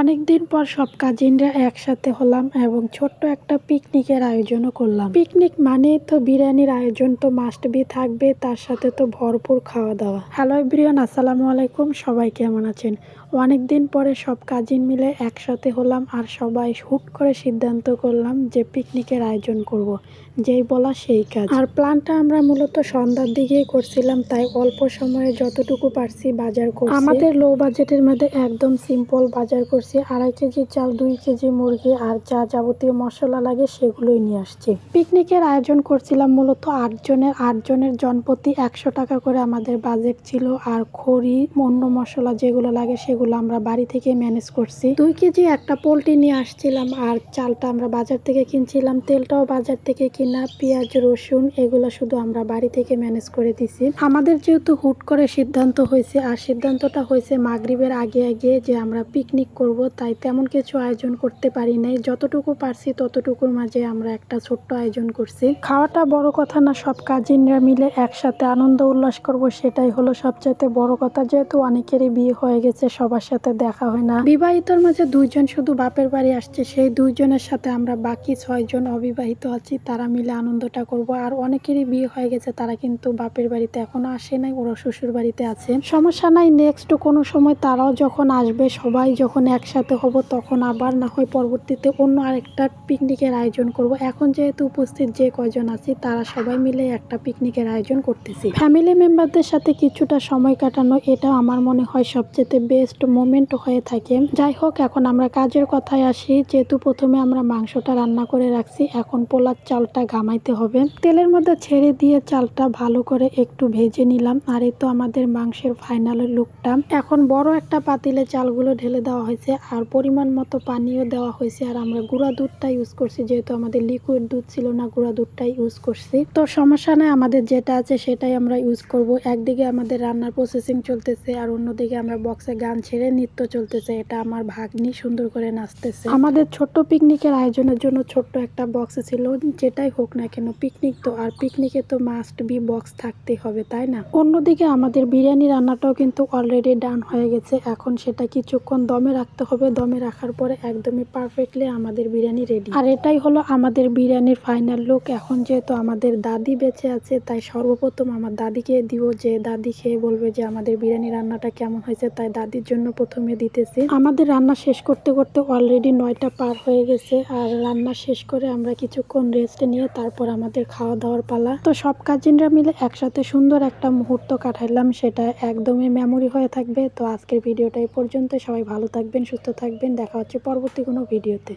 অনেকদিন পর সব কাজিনরা একসাথে হলাম এবং ছোট্ট একটা পিকনিকের আয়োজনও করলাম। পিকনিক মানেই তো বিরিয়ানির আয়োজন তো মাস্ট বি থাকবে, তার সাথে তো ভরপুর খাওয়া দাওয়া হ্যালো বিরিয়ান আসসালামু আলাইকুম, সবাই কেমন আছেন? অনেকদিন পরে সব কাজিন মিলে একসাথে হলাম আর সবাই হুট করে সিদ্ধান্ত করলাম যে পিকনিকের আয়োজন করব। যেই বলা সেই কাজ। আর প্ল্যানটা আমরা মূলত সন্ধ্যার দিকেই করছিলাম, তাই অল্প সময়ে যতটুকু পারছি বাজার করছি। আমাদের লো বাজেটের মধ্যে একদম সিম্পল বাজার করছি। আড়াই কেজি চাল, দুই কেজি মুরগি আর যা যাবতীয় মশলা লাগে সেগুলোই নিয়ে আসছি। পিকনিকের আয়োজন করছিলাম মূলত আটজনের। আটজনের জনপ্রতি একশো টাকা করে আমাদের বাজেট ছিল আর খড়ি, অন্য মশলা যেগুলো লাগে সেগুলো আমরা বাড়ি থেকে ম্যানেজ করছি। দুই কেজি একটা পোলট্রি নিয়ে আসছিলাম আর চালটা আমরা বাজার থেকে কিনছিলাম। তেলটাও বাজার থেকে কিনা, পেঁয়াজ, রসুন এগুলো শুধু আমরা বাড়ি থেকে ম্যানেজ করে দিছি। আমাদের যেহেতু হুট করে সিদ্ধান্ত হয়েছে, আর সিদ্ধান্তটা হয়েছে মাগরিবের আগে আগে যে আমরা পিকনিক করব তাই তেমন কিছু আয়োজন করতে পারি নাই। যতটুকু পারছি ততটুকুর মাঝে আমরা একটা ছোট্ট আয়োজন করছি। খাওয়াটা বড় কথা না, সব কাজিনরা মিলে একসাথে আনন্দ উল্লাস করব, সেটাই হলো সবচাইতে বড় কথা। যেহেতু অনেকেরই বিয়ে হয়ে গেছে, সবার সাথে দেখা হয় না। বিবাহিতর মাঝে দুইজন শুধু বাপের বাড়ি আসছে, সেই দুইজনের সাথে আমরা বাকি ছয়জন অবিবাহিত আছি, তারা মিলে আনন্দটা করব। আর অনেকেরই বিয়ে হয়ে গেছে, তারা কিন্তু বাপের বাড়িতে এখনও আসে নাই, ওরা শ্বশুর বাড়িতে আছে। সমস্যা নাই নেক্সট কোনো সময় তারাও যখন আসবে, সবাই যখন একসাথে হব, তখন আবার না হয় পরবর্তীতে অন্য আরেকটা পিকনিকের আয়োজন করব। এখন যেহেতু উপস্থিত যে কয়জন আছি, তারা সবাই মিলে একটা পিকনিকের আয়োজন করতেছি। ফ্যামিলি মেম্বারদের সাথে কিছুটা সময় কাটানো, এটা আমার মনে হয় সবচেয়ে বেস্ট মোমেন্ট হয়ে থাকে। যাই হোক, এখন আমরা কাজের কথায় আসি। যেহেতু প্রথমে আমরা মাংসটা রান্না করে রাখছি, এখন পোলার চালটা ঘামাইতে হবে। তেলের মধ্যে ছেড়ে দিয়ে চালটা ভালো করে একটু ভেজে নিলাম। আর এই তো আমাদের মাংসের ফাইনালের লুকটা এখন বড় একটা পাতিলে চালগুলো ঢেলে দেওয়া হয়েছে। আর পরিমাণ মতো পানিও দেওয়া হয়েছে। আর আমরা গুঁড়া দুধটা ইউজ করছি, যেহেতু আমাদের লিকুইড দুধ ছিল না, গুঁড়া দুধটাই ইউজ করছি। তো সমস্যা নেই, আমাদের যেটা আছে সেটাই আমরা ইউজ করব। একদিকে আমাদের রান্নার প্রসেসিং চলতেছে আর অন্যদিকে আমরা বক্সে গান ছেড়ে নৃত্য চলতেছে। এটা আমার ভাগ্নি সুন্দর করে নাচতেছে। আমাদের ছোট্ট পিকনিকের আয়োজনের জন্য ছোট্ট একটা বক্স ছিল, যেটাই হোক না কেন পিকনিক তো, আর পিকনিকে তো মাস্ট বি বক্স থাকতেই হবে, তাই না? অন্যদিকে আমাদের বিরিয়ানি রান্নাটাও কিন্তু অলরেডি ডান হয়ে গেছে। এখন সেটা কিছুক্ষণ দমে রাখতে হবে দমে রাখার পরে একদমই পারফেক্টলি আমাদের বিরিয়ানি রেডি আর এটাই হলো আমাদের বিরিয়ানির ফাইনাল লুক এখন যেহেতু আমাদের দাদি বেঁচে আছে, তাই সর্বপ্রথম আমার দাদিকে দিব যে, দাদি খেয়ে বলবে যে আমাদের বিরিয়ানি রান্নাটা কেমন হয়েছে। তাই দাদির জন্য প্রথমে দিতেছি। আমাদের রান্না শেষ করতে করতে অলরেডি নয়টা পার হয়ে গেছে। আর রান্না শেষ করে আমরা কিছুক্ষণ রেস্ট নিয়ে তারপর আমাদের খাওয়া দাওয়ার পালা। তো সব কাজিনরা মিলে একসাথে সুন্দর একটা মুহূর্ত কাটাইলাম। সেটা একদমই মেমোরি হয়ে থাকবে। তো আজকের ভিডিওটা এই পর্যন্ত। সবাই ভালো থাকবেন সুস্থ থাকবেন। দেখা হচ্ছে পরবর্তী কোনো ভিডিওতে।